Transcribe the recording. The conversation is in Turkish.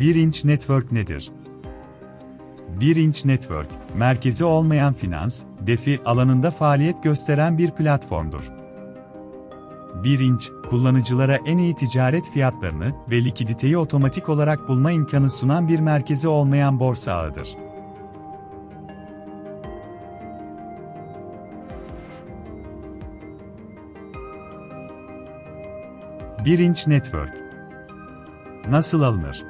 1 inç network nedir? 1 inç network, merkezi olmayan finans, defi alanında faaliyet gösteren bir platformdur. 1 inç, kullanıcılara en iyi ticaret fiyatlarını ve likiditeyi otomatik olarak bulma imkanı sunan bir merkezi olmayan borsa ağıdır. Bir inç network. Nasıl alınır?